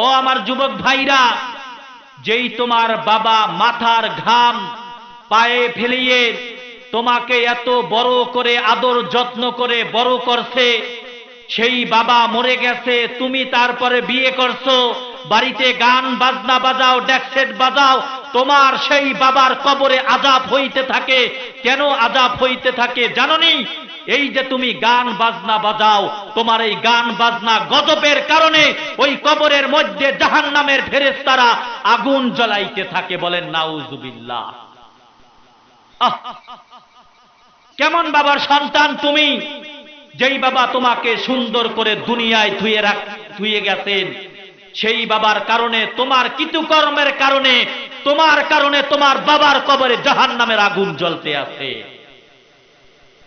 ও আমার যুবক ভাইরা, যেই তোমার বাবা মাথার ঘাম পায়ে ফেলিয়ে তোমাকে এত বড় করে আদর যত্ন করে বড় করছে, সেই বাবা মরে গেছে, তুমি তারপরে বিয়ে করছ, বাড়িতে গান বাজনা বাজাও ডেকসেট বাজাও, তোমার সেই বাবার কবরে আজাব হইতে থাকে। কেন আজাব হইতে থাকে জাননি? এই যে তুমি গান বাজনা বাজাও, তোমার এই গান বাজনা গজবের কারণে ওই কবরের মধ্যে জাহান নামের ফেরেস্তারা আগুন জ্বলাইতে থাকে বলেন, নাউজুবিল্লাহ। আহ! কেমন বাবার সন্তান তুমি? যেই বাবা তোমাকে সুন্দর করে দুনিয়ায় ধুয়ে রাখ, ধুয়ে গেছেন, সেই বাবার কারণে, তোমার কৃতকর্মের কারণে, তোমার কারণে তোমার বাবার কবরে জাহান নামের আগুন জ্বলতে আছে।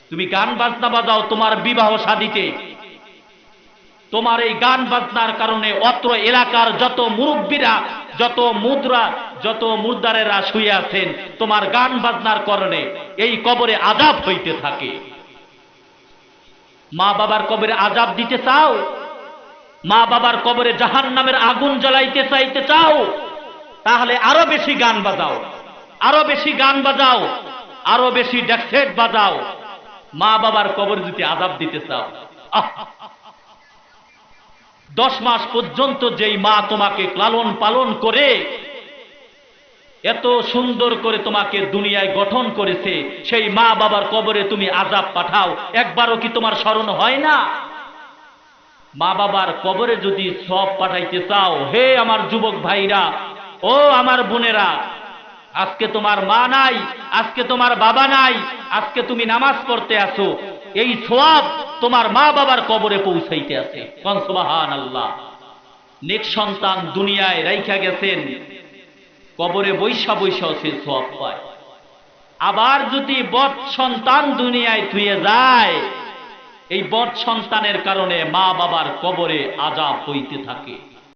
তুমি গান বাজনা বাজাও, তোমার বিবাহ শাদিতে তোমার এই গান বাজনার কারণে অত্র এলাকার যত মুরব্বীরা, যত মুদ্রা, যত মুদ্রারেরা শুয়ে আছেন, তোমার গান বাজনার কারণে এই কবরে আজাব হইতে থাকে। মা বাবার কবরে আজাব দিতে চাও? মা বাবার কবরে জাহান নামের আগুন জ্বলাইতে চাইতে চাও? তাহলে আরও বেশি গান বাজাও, আরও বেশি গান বাজাও, আরও বেশি ডেকসেট বাজাও। মা বাবার কবর যদি আজাব দিতে চাও। দশ মাস পর্যন্ত যেই মা তোমাকে লালন পালন করে, এত সুন্দর করে তোমাকে দুনিয়ায় গঠন করেছে, সেই মা বাবার কবরে তুমি আজাব পাঠাও। একবারও কি তোমার স্মরণ হয় না? মা বাবার কবরে যদি সব পাঠাইতে চাও, হে আমার যুবক ভাইরা, ও আমার বোনেরা আজকে তোমার মা নাই, আজকে তোমার বাবা নাই, আজকে তুমি নামাজ পড়তে আসো এই সোয়াব তোমার মা বাবার কবরে পৌঁছাইতে আছে। কনসবাহান আল্লাহ নেক সন্তান দুনিয়ায় রাইখা গেছেন, কবরে বৈশা বৈশা সে সোয়াব পায়। আবার যদি বৎ সন্তান দুনিয়ায় থুয়ে যায়, এই বৎ সন্তানের কারণে মা বাবার কবরে আজাব হইতে থাকে।